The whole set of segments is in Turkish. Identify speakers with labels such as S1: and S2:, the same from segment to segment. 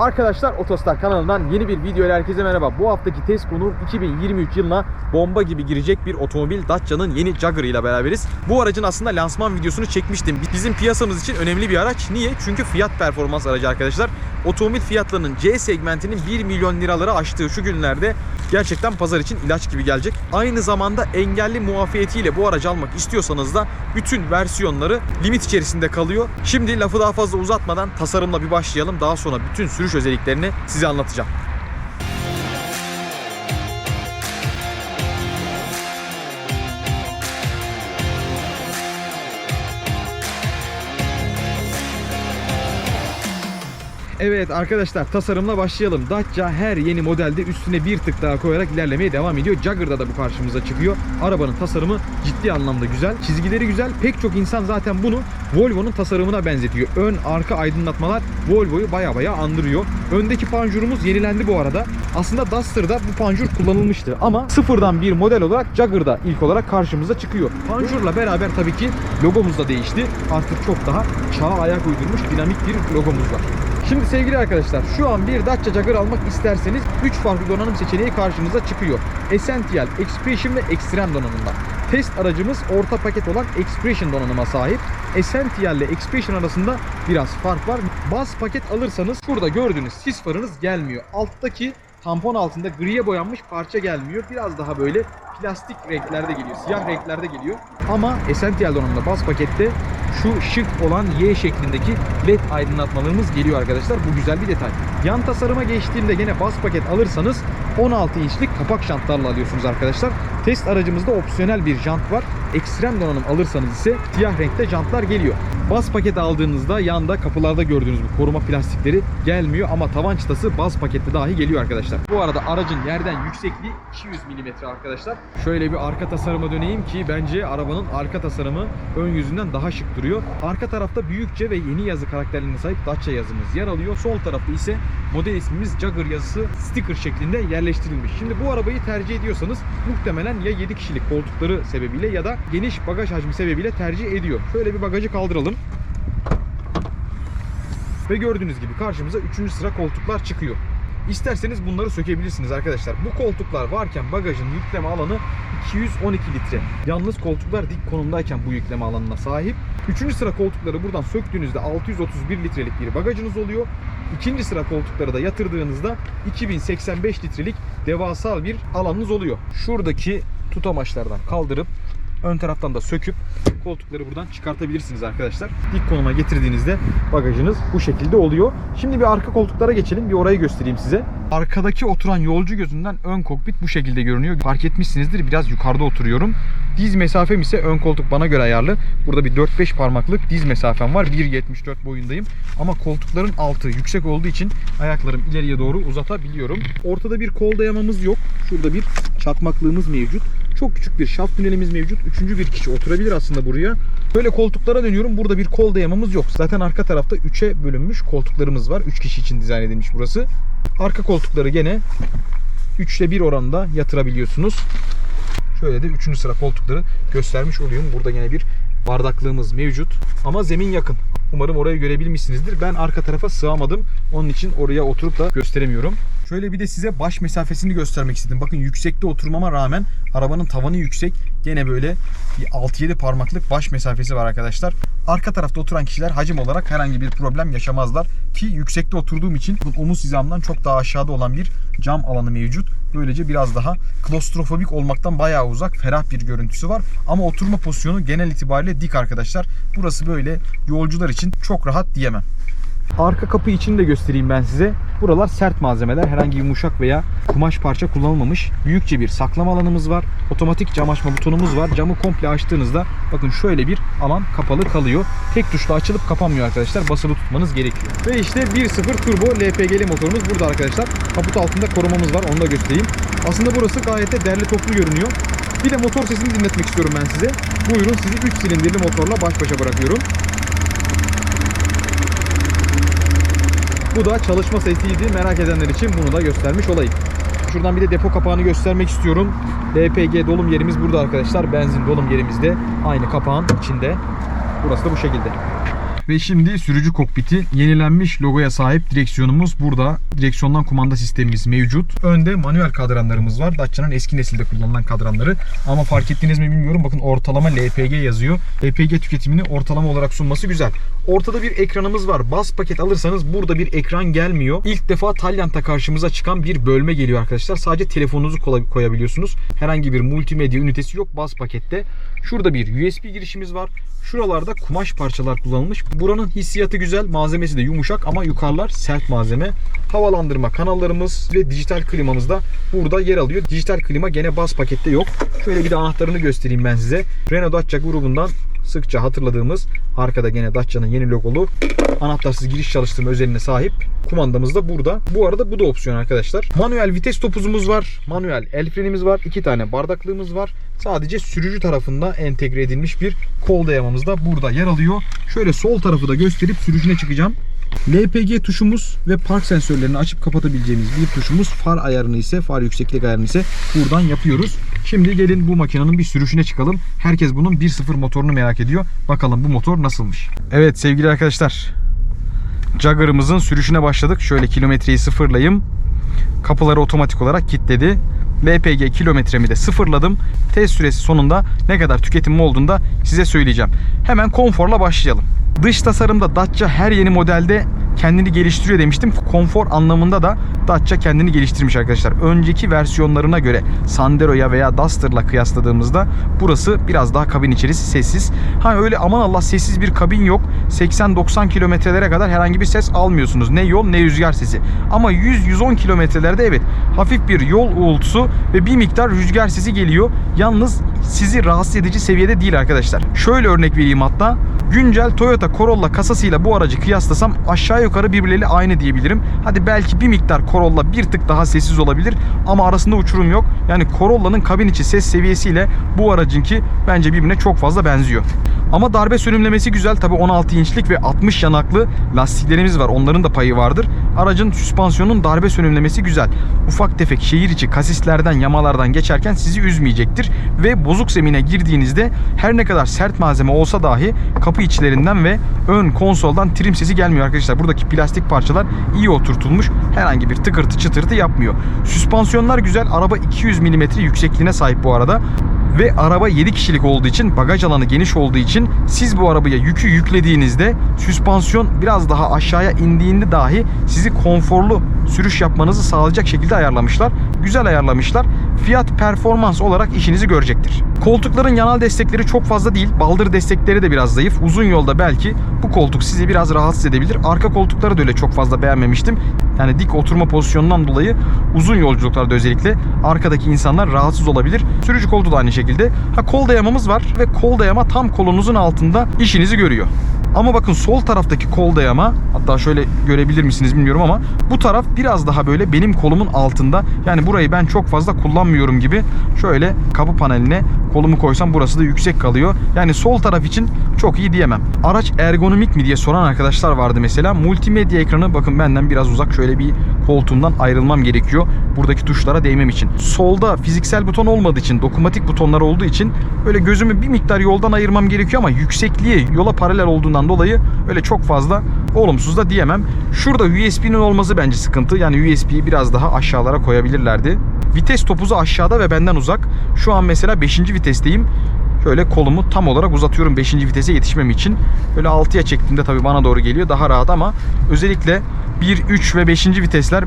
S1: Arkadaşlar Otostar kanalından yeni bir video ile herkese merhaba. Bu haftaki test konu 2023 yılına bomba gibi girecek bir otomobil Dacia'nın yeni Jagger ile beraberiz. Bu aracın aslında lansman videosunu çekmiştim. Bizim piyasamız için önemli bir araç. Niye? Çünkü fiyat performans aracı arkadaşlar. Otomobil fiyatlarının C segmentinin 1 milyon liraları aştığı şu günlerde gerçekten pazar için ilaç gibi gelecek. Aynı zamanda engelli muafiyetiyle bu aracı almak istiyorsanız da bütün versiyonları limit içerisinde kalıyor. Şimdi lafı daha fazla uzatmadan tasarımla bir başlayalım. Daha sonra bütün sürüş özelliklerini size anlatacağım. Evet arkadaşlar tasarımla başlayalım. Dacia her yeni modelde üstüne bir tık daha koyarak ilerlemeye devam ediyor. Jagger'da da bu karşımıza çıkıyor. Arabanın tasarımı ciddi anlamda güzel. Çizgileri güzel. Pek çok insan zaten bunu Volvo'nun tasarımına benzetiyor. Ön arka aydınlatmalar Volvo'yu baya baya andırıyor. Öndeki panjurumuz yenilendi bu arada. Aslında Duster'da bu panjur kullanılmıştı ama sıfırdan bir model olarak Jagger'da ilk olarak karşımıza çıkıyor. Panjurla beraber tabii ki logomuz da değişti. Artık çok daha çağa ayak uydurmuş dinamik bir logomuz var. Şimdi sevgili arkadaşlar şu an bir Dacia Jagger almak isterseniz 3 farklı donanım seçeneği karşınıza çıkıyor. Essential, Expression ve Extreme donanımlar. Test aracımız orta paket olan Expression donanıma sahip. Essential ile Expression arasında biraz fark var. Baz paket alırsanız burada gördüğünüz sis farınız gelmiyor. Alttaki tampon altında griye boyanmış parça gelmiyor. Biraz daha böyle plastik renklerde geliyor. Siyah renklerde geliyor. Ama Essential donanımda baz pakette şu şık olan Y şeklindeki LED aydınlatmalarımız geliyor arkadaşlar. Bu güzel bir detay. Yan tasarıma geçtiğimde gene baz paket alırsanız 16 inçlik kapak jantlarla alıyorsunuz arkadaşlar. Test aracımızda opsiyonel bir jant var. Ekstrem donanım alırsanız ise siyah renkte jantlar geliyor. Baz paket aldığınızda yanda kapılarda gördüğünüz bu koruma plastikleri gelmiyor ama tavan çıtası baz pakette dahi geliyor arkadaşlar. Bu arada aracın yerden yüksekliği 200 mm arkadaşlar. Şöyle bir arka tasarıma döneyim ki bence arabanın arka tasarımı ön yüzünden daha şık duruyor. Arka tarafta büyükçe ve yeni yazı karakterlerine sahip Dacia yazımız yer alıyor. Sol tarafta ise model ismimiz Jagger yazısı sticker şeklinde yerleştirilmiş. Şimdi bu arabayı tercih ediyorsanız muhtemelen ya 7 kişilik koltukları sebebiyle ya da geniş bagaj hacmi sebebiyle tercih ediyor. Şöyle bir bagajı kaldıralım. Ve gördüğünüz gibi karşımıza 3. sıra koltuklar çıkıyor. İsterseniz bunları sökebilirsiniz arkadaşlar. Bu koltuklar varken bagajın yükleme alanı 212 litre. Yalnız koltuklar dik konumdayken bu yükleme alanına sahip. Üçüncü sıra koltukları buradan söktüğünüzde 631 litrelik bir bagajınız oluyor. İkinci sıra koltukları da yatırdığınızda 2085 litrelik devasa bir alanınız oluyor. Şuradaki tutamaçlardan kaldırıp ön taraftan da söküp koltukları buradan çıkartabilirsiniz arkadaşlar. Dik konuma getirdiğinizde bagajınız bu şekilde oluyor. Şimdi bir arka koltuklara geçelim. Bir orayı göstereyim size. Arkadaki oturan yolcu gözünden ön kokpit bu şekilde görünüyor. Fark etmişsinizdir biraz yukarıda oturuyorum. Diz mesafem ise ön koltuk bana göre ayarlı. Burada bir 4-5 parmaklık diz mesafem var. 1.74 boyundayım. Ama koltukların altı yüksek olduğu için ayaklarım ileriye doğru uzatabiliyorum. Ortada bir kol dayamamız yok. Şurada bir çakmaklığımız mevcut. Çok küçük bir şaft tünelimiz mevcut. Üçüncü bir kişi oturabilir aslında buraya. Böyle koltuklara dönüyorum. Burada bir kol dayamamız yok. Zaten arka tarafta 3'e bölünmüş koltuklarımız var. 3 kişi için dizayn edilmiş burası. Arka koltukları gene 3'te 1 oranında yatırabiliyorsunuz. Şöyle de 3. sıra koltukları göstermiş oluyorum. Burada yine bir bardaklığımız mevcut. Ama zemin yakın. Umarım orayı görebilmişsinizdir. Ben arka tarafa sığamadım. Onun için oraya oturup da gösteremiyorum. Şöyle bir de size baş mesafesini göstermek istedim. Bakın yüksekte oturmama rağmen arabanın tavanı yüksek. Gene böyle bir 6-7 parmaklık baş mesafesi var arkadaşlar. Arka tarafta oturan kişiler hacim olarak herhangi bir problem yaşamazlar. Ki yüksekte oturduğum için omuz hizamdan çok daha aşağıda olan bir cam alanı mevcut. Böylece biraz daha klostrofobik olmaktan bayağı uzak, ferah bir görüntüsü var. Ama oturma pozisyonu genel itibariyle dik arkadaşlar. Burası böyle yolcular için çok rahat diyemem. Arka kapı için de göstereyim ben size. Buralar sert malzemeler. Herhangi yumuşak veya kumaş parça kullanılmamış. Büyükçe bir saklama alanımız var. Otomatik cam açma butonumuz var. Camı komple açtığınızda bakın şöyle bir alan kapalı kalıyor. Tek tuşla açılıp kapanmıyor arkadaşlar. Basılı tutmanız gerekiyor. Ve işte 1.0 turbo LPG'li motorumuz burada arkadaşlar. Kaput altında korumamız var. Onu da göstereyim. Aslında burası gayet de derli toplu görünüyor. Bir de motor sesini dinletmek istiyorum ben size. Buyurun sizi 3 silindirli motorla baş başa bırakıyorum. Bu da çalışma sesiydi. Merak edenler için bunu da göstermiş olayım. Şuradan bir de depo kapağını göstermek istiyorum. LPG dolum yerimiz burada arkadaşlar. Benzin dolum yerimiz de aynı kapağın içinde. Burası da bu şekilde. Ve şimdi sürücü kokpiti yenilenmiş logoya sahip direksiyonumuz burada. Direksiyondan kumanda sistemimiz mevcut. Önde manuel kadranlarımız var. Dacia'nın eski nesilde kullanılan kadranları. Ama fark ettiniz mi bilmiyorum. Bakın ortalama LPG yazıyor. LPG tüketimini ortalama olarak sunması güzel. Ortada bir ekranımız var. Bas paket alırsanız burada bir ekran gelmiyor. İlk defa Talyant'a karşımıza çıkan bir bölme geliyor arkadaşlar. Sadece telefonunuzu koyabiliyorsunuz. Herhangi bir multimedya ünitesi yok bas pakette. Şurada bir USB girişimiz var. Şuralarda kumaş parçalar kullanılmış. Buranın hissiyatı güzel. Malzemesi de yumuşak ama yukarılar sert malzeme. Havalandırma kanallarımız ve dijital klimamız da burada yer alıyor. Dijital klima gene bas pakette yok. Şöyle bir de anahtarını göstereyim ben size. Renault Dacia grubundan sıkça hatırladığımız arkada gene Dacia'nın yeni logolu anahtarsız giriş çalıştırma özelliğine sahip kumandamız da burada. Bu arada bu da opsiyon arkadaşlar. Manuel vites topuzumuz var. Manuel el frenimiz var. iki tane bardaklığımız var. Sadece sürücü tarafında entegre edilmiş bir kol dayamamız da burada yer alıyor. Şöyle sol tarafı da gösterip sürücüne çıkacağım. LPG tuşumuz ve park sensörlerini açıp kapatabileceğimiz bir tuşumuz. Far ayarını ise, far yükseklik ayarını ise buradan yapıyoruz. Şimdi gelin bu makinenin bir sürüşüne çıkalım. Herkes bunun 1.0 motorunu merak ediyor. Bakalım bu motor nasılmış. Evet sevgili arkadaşlar. Jagger'ımızın sürüşüne başladık. Şöyle kilometreyi sıfırlayayım. Kapıları otomatik olarak kilitledi. LPG kilometremi de sıfırladım. Test süresi sonunda ne kadar tüketimim olduğunu da size söyleyeceğim. Hemen konforla başlayalım. Dış tasarımda Dacia her yeni modelde kendini geliştiriyor demiştim. Konfor anlamında da Dacia kendini geliştirmiş arkadaşlar. Önceki versiyonlarına göre Sandero'ya veya Duster'la kıyasladığımızda burası biraz daha kabin içerisi sessiz. Ha öyle aman Allah sessiz bir kabin yok. 80-90 kilometrelere kadar herhangi bir ses almıyorsunuz. Ne yol ne rüzgar sesi. Ama 100-110 kilometrelerde evet hafif bir yol uğultusu ve bir miktar rüzgar sesi geliyor. Yalnız sizi rahatsız edici seviyede değil arkadaşlar. Şöyle örnek vereyim hatta. Güncel Toyota Corolla kasasıyla bu aracı kıyaslasam aşağı yukarı birbirleriyle aynı diyebilirim. Hadi belki bir miktar Corolla bir tık daha sessiz olabilir ama arasında uçurum yok. Yani Corolla'nın kabin içi ses seviyesiyle bu aracınki bence birbirine çok fazla benziyor. Ama darbe sönümlemesi güzel. Tabi 16 inçlik ve 60 yanaklı lastiklerimiz var. Onların da payı vardır. Aracın süspansiyonun darbe sönümlemesi güzel. Ufak tefek şehir içi kasislerden, yamalardan geçerken sizi üzmeyecektir. Ve bozuk zemine girdiğinizde her ne kadar sert malzeme olsa dahi kapı içlerinden ve ön konsoldan trim sesi gelmiyor arkadaşlar. Buradaki plastik parçalar iyi oturtulmuş. Herhangi bir tıkırtı çıtırtı yapmıyor. Süspansiyonlar güzel. Araba 200 mm yüksekliğine sahip bu arada. Ve araba 7 kişilik olduğu için bagaj alanı geniş olduğu için siz bu arabaya yükü yüklediğinizde süspansiyon biraz daha aşağıya indiğinde dahi sizi konforlu sürüş yapmanızı sağlayacak şekilde ayarlamışlar. Güzel ayarlamışlar. Fiyat performans olarak işinizi görecektir. Koltukların yanal destekleri çok fazla değil. Baldır destekleri de biraz zayıf. Uzun yolda belki bu koltuk sizi biraz rahatsız edebilir. Arka koltukları da öyle çok fazla beğenmemiştim. Yani dik oturma pozisyonundan dolayı uzun yolculuklarda özellikle arkadaki insanlar rahatsız olabilir. Sürücü koltuğu da aynı şekilde. Ha kol dayamamız var ve kol dayama tam kolunuzun altında işinizi görüyor. Ama bakın sol taraftaki kol dayama hatta şöyle görebilir misiniz bilmiyorum ama bu taraf biraz daha böyle benim kolumun altında. Yani burayı ben çok fazla kullanmıyorum gibi şöyle kapı paneline kolumu koysam burası da yüksek kalıyor. Yani sol taraf için çok iyi diyemem. Araç ergonomik mi diye soran arkadaşlar vardı mesela. Multimedya ekranı bakın benden biraz uzak şöyle bir koltuğumdan ayrılmam gerekiyor. Buradaki tuşlara değmem için. Solda fiziksel buton olmadığı için, dokunmatik butonlar olduğu için böyle gözümü bir miktar yoldan ayırmam gerekiyor ama yüksekliği yola paralel olduğundan dolayı öyle çok fazla olumsuz da diyemem. Şurada USB'nin olması bence sıkıntı. Yani USB'yi biraz daha aşağılara koyabilirlerdi. Vites topuzu aşağıda ve benden uzak. Şu an mesela 5. vitesteyim. Şöyle kolumu tam olarak uzatıyorum 5. vitese yetişmem için. Böyle 6'ya çektiğimde tabii bana doğru geliyor daha rahat ama özellikle 1, 3 ve 5. vitesler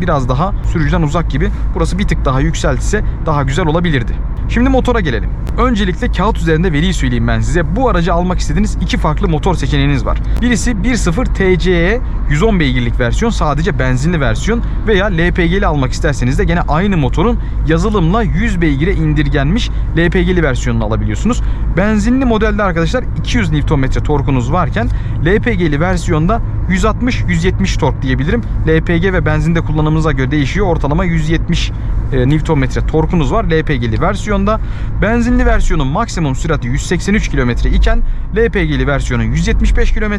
S1: biraz daha sürücüden uzak gibi. Burası bir tık daha yükseltse daha güzel olabilirdi. Şimdi motora gelelim. Öncelikle kağıt üzerinde veriyi söyleyeyim ben size. Bu aracı almak istediğiniz iki farklı motor seçeneğiniz var. Birisi 1.0 TCE 110 beygirlik versiyon sadece benzinli versiyon veya LPG'li almak isterseniz de gene aynı motorun yazılımla 100 beygire indirgenmiş LPG'li versiyonunu alabiliyorsunuz. Benzinli modelde arkadaşlar 200 Nm torkunuz varken LPG'li versiyonda 160-170 tork diyebilirim. LPG ve benzinde kullanımınıza göre değişiyor. Ortalama 170 e, Nm torkunuz var LPG'li versiyonda. Benzinli versiyonun maksimum sürati 183 km iken LPG'li versiyonun 175 km,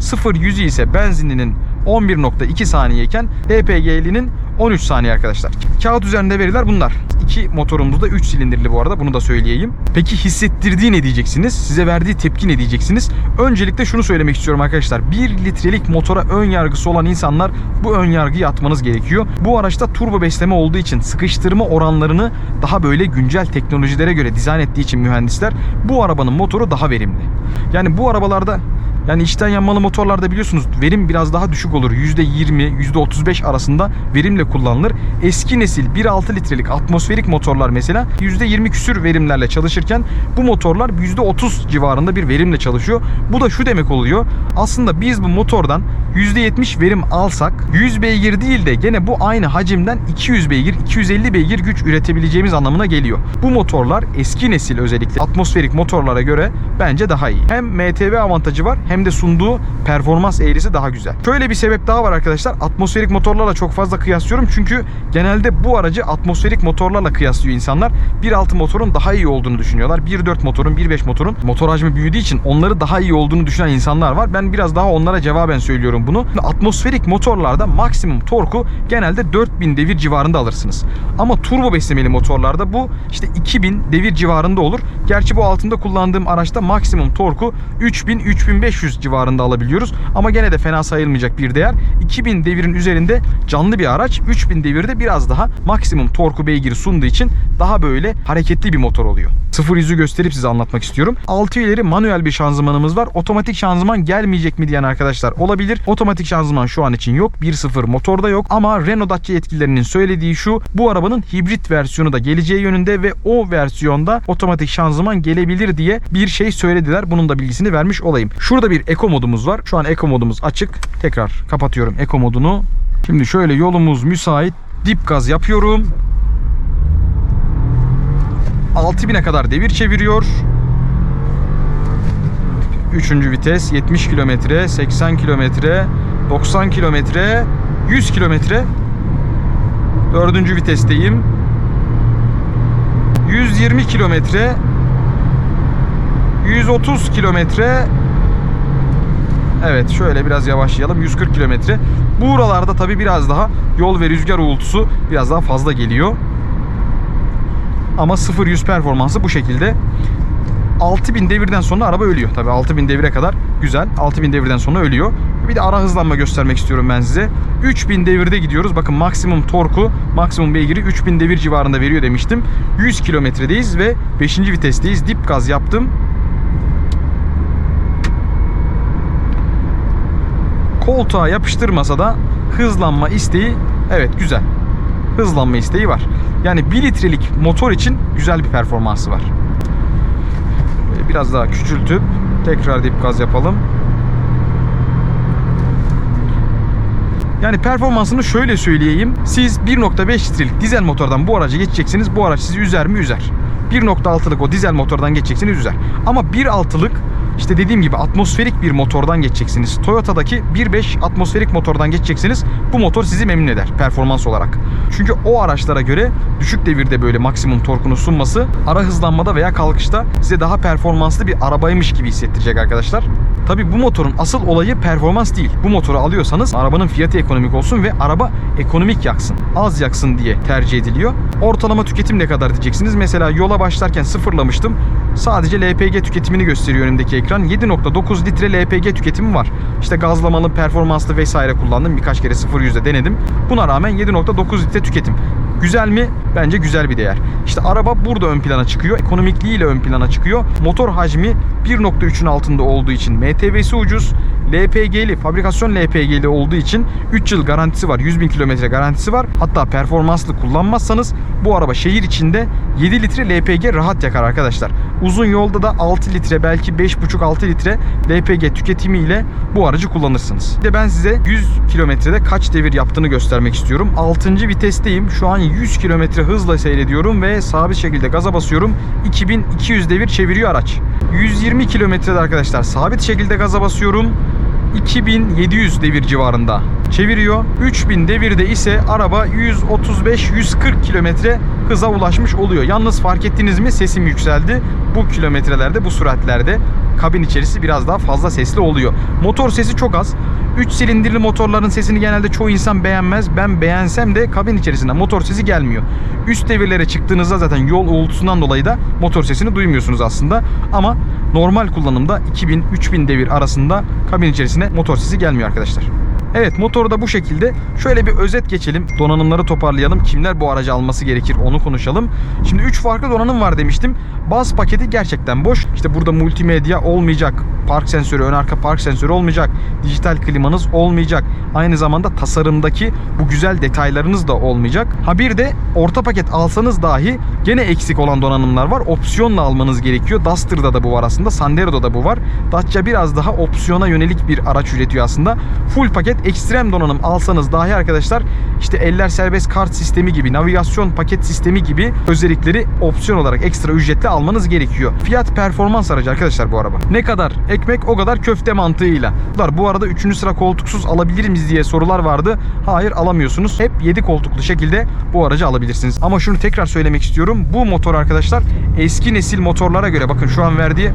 S1: 0-100'ü ise benzinlinin 11.2 saniye iken LPG'linin 13 saniye arkadaşlar. Kağıt üzerinde veriler bunlar. Şimdiki motorumuz da 3 silindirli bu arada bunu da söyleyeyim. Peki hissettirdiği ne diyeceksiniz? Size verdiği tepki ne diyeceksiniz? Öncelikle şunu söylemek istiyorum arkadaşlar. 1 litrelik motora ön yargısı olan insanlar bu ön yargıyı atmanız gerekiyor. Bu araçta turbo besleme olduğu için sıkıştırma oranlarını daha böyle güncel teknolojilere göre dizayn ettiği için mühendisler bu arabanın motoru daha verimli. Yani bu arabalarda yani içten yanmalı motorlarda biliyorsunuz verim biraz daha düşük olur. %20, %35 arasında verimle kullanılır. Eski nesil 1.6 litrelik atmosferik motorlar mesela %20 küsür verimlerle çalışırken bu motorlar %30 civarında bir verimle çalışıyor. Bu da şu demek oluyor. Aslında biz bu motordan %70 verim alsak 100 beygir değil de gene bu aynı hacimden 200 beygir, 250 beygir güç üretebileceğimiz anlamına geliyor. Bu motorlar eski nesil özellikle atmosferik motorlara göre bence daha iyi. Hem MTB avantajı var hem de sunduğu performans eğrisi daha güzel. Şöyle bir sebep daha var arkadaşlar. Atmosferik motorlarla çok fazla kıyaslıyorum çünkü genelde bu aracı atmosferik motorlarla kıyaslıyor insanlar. 1.6 motorun daha iyi olduğunu düşünüyorlar. 1.4 motorun, 1.5 motorun motor hacmi büyüdüğü için onları daha iyi olduğunu düşünen insanlar var. Ben biraz daha onlara cevaben söylüyorum bunu. Atmosferik motorlarda maksimum torku genelde 4000 devir civarında alırsınız. Ama turbo beslemeli motorlarda bu işte 2000 devir civarında olur. Gerçi bu altında kullandığım araçta maksimum torku 3000-3500 civarında alabiliyoruz. Ama gene de fena sayılmayacak bir değer. 2000 devirin üzerinde canlı bir araç. 3000 devirde biraz daha maksimum torku beygiri sunduğu için daha böyle hareketli bir motor oluyor. Sıfır yüzü gösterip size anlatmak istiyorum. 6 ileri manuel bir şanzımanımız var. Otomatik şanzıman gelmeyecek mi diyen arkadaşlar olabilir. Otomatik şanzıman şu an için yok. 1.0 motorda yok. Ama Renault Dacia yetkililerinin söylediği şu. Bu arabanın hibrit versiyonu da geleceği yönünde ve o versiyonda otomatik şanzıman gelebilir diye bir şey söylediler. Bunun da bilgisini vermiş olayım. Şurada bir Eco modumuz var. Şu an Eco modumuz açık. Tekrar kapatıyorum Eco modunu. Şimdi şöyle yolumuz müsait. Dip gaz yapıyorum. 6000'e kadar devir çeviriyor. Üçüncü vites 70 kilometre, 80 kilometre, 90 kilometre, 100 kilometre. Dördüncü vitesteyim. 120 kilometre, 130 kilometre. Evet şöyle biraz yavaşlayalım. 140 kilometre. Buralarda tabi biraz daha yol ve rüzgar uğultusu biraz daha fazla geliyor. Ama 0-100 performansı bu şekilde. 6000 devirden sonra araba ölüyor. Tabii 6000 devire kadar güzel. 6000 devirden sonra ölüyor. Bir de ara hızlanma göstermek istiyorum ben size. 3000 devirde gidiyoruz. Bakın maksimum torku, maksimum beygiri 3000 devir civarında veriyor demiştim. 100 kilometredeyiz ve 5. vitesteyiz. Dip gaz yaptım. Koltuğa yapıştırmasa da hızlanma isteği evet güzel. Hızlanma isteği var. Yani 1 litrelik motor için güzel bir performansı var. Biraz daha küçültüp tekrar dip gaz yapalım. Yani performansını şöyle söyleyeyim. Siz 1.5 litrelik dizel motordan bu araca geçeceksiniz. Bu araç sizi üzer mi? Üzer. 1.6'lık o dizel motordan geçeceksiniz üzer. Ama 1.6'lık işte dediğim gibi atmosferik bir motordan geçeceksiniz. Toyota'daki 1.5 atmosferik motordan geçeceksiniz. Bu motor sizi memnun eder performans olarak. Çünkü o araçlara göre düşük devirde böyle maksimum torkunu sunması ara hızlanmada veya kalkışta size daha performanslı bir arabaymış gibi hissettirecek arkadaşlar. Tabi bu motorun asıl olayı performans değil. Bu motoru alıyorsanız arabanın fiyatı ekonomik olsun ve araba ekonomik yaksın. Az yaksın diye tercih ediliyor. Ortalama tüketim ne kadar diyeceksiniz. Mesela yola başlarken sıfırlamıştım. Sadece LPG tüketimini gösteriyor önümdeki ekran. 7.9 litre LPG tüketimi var. İşte gazlamalı, performanslı vesaire kullandım. Birkaç kere 0 yüzde denedim. Buna rağmen 7.9 litre tüketim. Güzel mi? Bence güzel bir değer. İşte araba burada ön plana çıkıyor. Ekonomikliğiyle ön plana çıkıyor. Motor hacmi 1.3'ün altında olduğu için MTV'si ucuz. LPG'li, fabrikasyon LPG'li olduğu için 3 yıl garantisi var. 100 bin kilometre garantisi var. Hatta performanslı kullanmazsanız bu araba şehir içinde 7 litre LPG rahat yakar arkadaşlar. Uzun yolda da 6 litre belki 5,5-6 litre LPG tüketimiyle bu aracı kullanırsınız. Bir de ben size 100 kilometrede kaç devir yaptığını göstermek istiyorum. 6. vitesteyim. Şu an 100 kilometre hızla seyrediyorum ve sabit şekilde gaza basıyorum. 2200 devir çeviriyor araç. 120 kilometrede arkadaşlar sabit şekilde gaza basıyorum. 2700 devir civarında çeviriyor. 3000 devirde ise araba 135-140 kilometre hıza ulaşmış oluyor. Yalnız fark ettiniz mi sesim yükseldi. Bu kilometrelerde, bu süratlerde kabin içerisi biraz daha fazla sesli oluyor. Motor sesi çok az. 3 silindirli motorların sesini genelde çoğu insan beğenmez. Ben beğensem de kabin içerisinde motor sesi gelmiyor. Üst devirlere çıktığınızda zaten yol uğultusundan dolayı da motor sesini duymuyorsunuz aslında. Ama normal kullanımda 2000-3000 devir arasında kabin içerisine motor sesi gelmiyor arkadaşlar. Evet motoru da bu şekilde. Şöyle bir özet geçelim. Donanımları toparlayalım. Kimler bu aracı alması gerekir onu konuşalım. Şimdi 3 farklı donanım var demiştim. Baz paketi gerçekten boş. İşte burada multimedya olmayacak. Park sensörü, ön arka park sensörü olmayacak. Dijital klimanız olmayacak. Aynı zamanda tasarımdaki bu güzel detaylarınız da olmayacak. Ha bir de orta paket alsanız dahi gene eksik olan donanımlar var. Opsiyonla almanız gerekiyor. Duster'da da bu var aslında. Sandero'da da bu var. Dacia biraz daha opsiyona yönelik bir araç üretiyor aslında. Full paket ekstrem donanım alsanız dahi arkadaşlar işte eller serbest kart sistemi gibi, navigasyon paket sistemi gibi özellikleri opsiyon olarak ekstra ücretle almanız gerekiyor. Fiyat performans aracı arkadaşlar bu araba. Ne kadar ekmek o kadar köfte mantığıyla. Bu arada 3. sıra koltuksuz alabilir miyiz diye sorular vardı. Hayır alamıyorsunuz. Hep 7 koltuklu şekilde bu aracı alabilirsiniz. Ama şunu tekrar söylemek istiyorum. Bu motor arkadaşlar eski nesil motorlara göre bakın şu an verdiği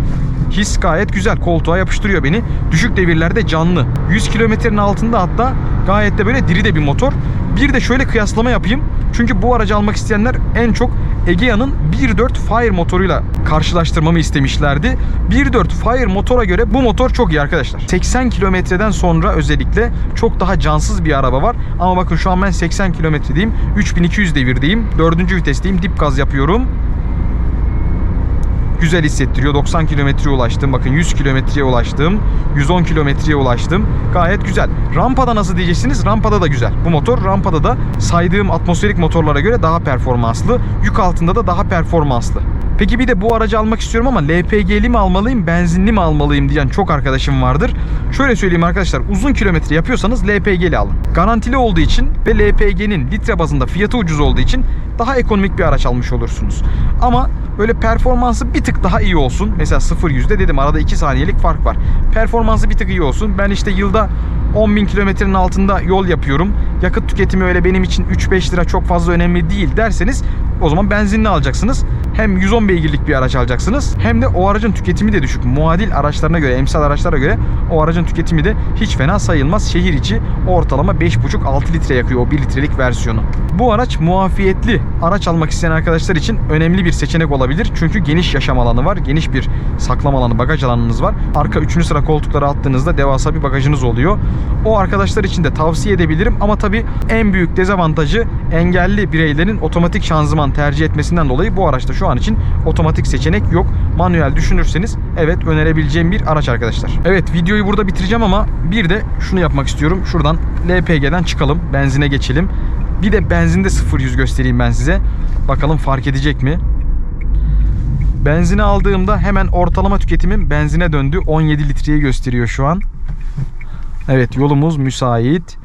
S1: his gayet güzel. Koltuğa yapıştırıyor beni. Düşük devirlerde canlı. 100 kilometrenin altında hatta gayet de böyle diri de bir motor. Bir de şöyle kıyaslama yapayım. Çünkü bu aracı almak isteyenler en çok Egea'nın 1.4 Fire motoruyla karşılaştırmamı istemişlerdi. 1.4 Fire motora göre bu motor çok iyi arkadaşlar. 80 kilometreden sonra özellikle çok daha cansız bir araba var. Ama bakın şu an ben 80 kilometredeyim. 3200 devirdeyim. 4. vitesteyim. Dip gaz yapıyorum güzel hissettiriyor. 90 kilometreye ulaştım. Bakın 100 kilometreye ulaştım. 110 kilometreye ulaştım. Gayet güzel. Rampada nasıl diyeceksiniz? Rampada da güzel. Bu motor rampada da saydığım atmosferik motorlara göre daha performanslı. Yük altında da daha performanslı. Peki bir de bu aracı almak istiyorum ama LPG'li mi almalıyım, benzinli mi almalıyım diyen çok arkadaşım vardır. Şöyle söyleyeyim arkadaşlar, uzun kilometre yapıyorsanız LPG'li alın. Garantili olduğu için ve LPG'nin litre bazında fiyatı ucuz olduğu için daha ekonomik bir araç almış olursunuz. Ama böyle performansı bir tık daha iyi olsun. Mesela 0 yüzde dedim arada 2 saniyelik fark var. Performansı bir tık iyi olsun. Ben işte yılda 10.000 kilometrenin altında yol yapıyorum. Yakıt tüketimi öyle benim için 3-5 lira çok fazla önemli değil derseniz o zaman benzinli alacaksınız. Hem 110 beygirlik bir araç alacaksınız hem de o aracın tüketimi de düşük. Muadil araçlarına göre, emsal araçlara göre o aracın tüketimi de hiç fena sayılmaz. Şehir içi ortalama 5,5-6 litre yakıyor o 1 litrelik versiyonu. Bu araç muafiyetli araç almak isteyen arkadaşlar için önemli bir seçenek olabilir. Çünkü geniş yaşam alanı var. Geniş bir saklama alanı, bagaj alanınız var. Arka 3. sıra koltukları attığınızda devasa bir bagajınız oluyor. O arkadaşlar için de tavsiye edebilirim ama tabii en büyük dezavantajı engelli bireylerin otomatik şanzıman tercih etmesinden dolayı bu araçta şu an için otomatik seçenek yok. Manuel düşünürseniz evet önerebileceğim bir araç arkadaşlar. Evet videoyu burada bitireceğim ama bir de şunu yapmak istiyorum. Şuradan LPG'den çıkalım. Benzine geçelim. Bir de benzinde 0-100 göstereyim ben size. Bakalım fark edecek mi? Benzini aldığımda hemen ortalama tüketimim benzine döndü. 17 litreyi gösteriyor şu an. Evet yolumuz müsait.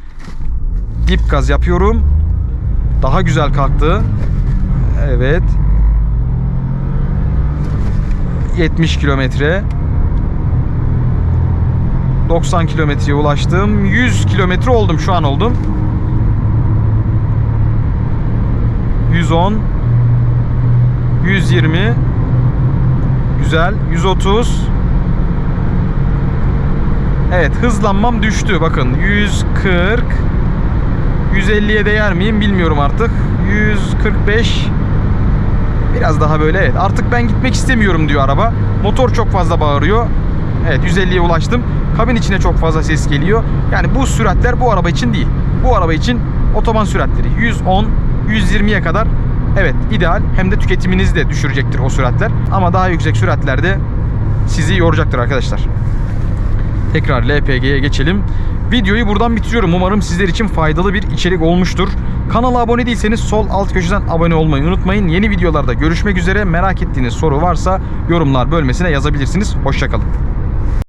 S1: Dip gaz yapıyorum. Daha güzel kalktı. Evet. 70 kilometre. 90 kilometreye ulaştım. 100 kilometre oldum şu an oldum. 110 120 Güzel. 130 Evet hızlanmam düştü. Bakın 140 150'ye değer miyim bilmiyorum artık. 145 Biraz daha böyle evet. Artık ben gitmek istemiyorum diyor araba. Motor çok fazla bağırıyor. Evet 150'ye ulaştım. Kabin içine çok fazla ses geliyor. Yani bu süratler bu araba için değil. Bu araba için otoban süratleri 110 120'ye kadar evet ideal hem de tüketiminizi de düşürecektir o süratler. Ama daha yüksek süratlerde sizi yoracaktır arkadaşlar. Tekrar LPG'ye geçelim. Videoyu buradan bitiriyorum. Umarım sizler için faydalı bir içerik olmuştur. Kanala abone değilseniz sol alt köşeden abone olmayı unutmayın. Yeni videolarda görüşmek üzere. Merak ettiğiniz soru varsa yorumlar bölmesine yazabilirsiniz. Hoşçakalın.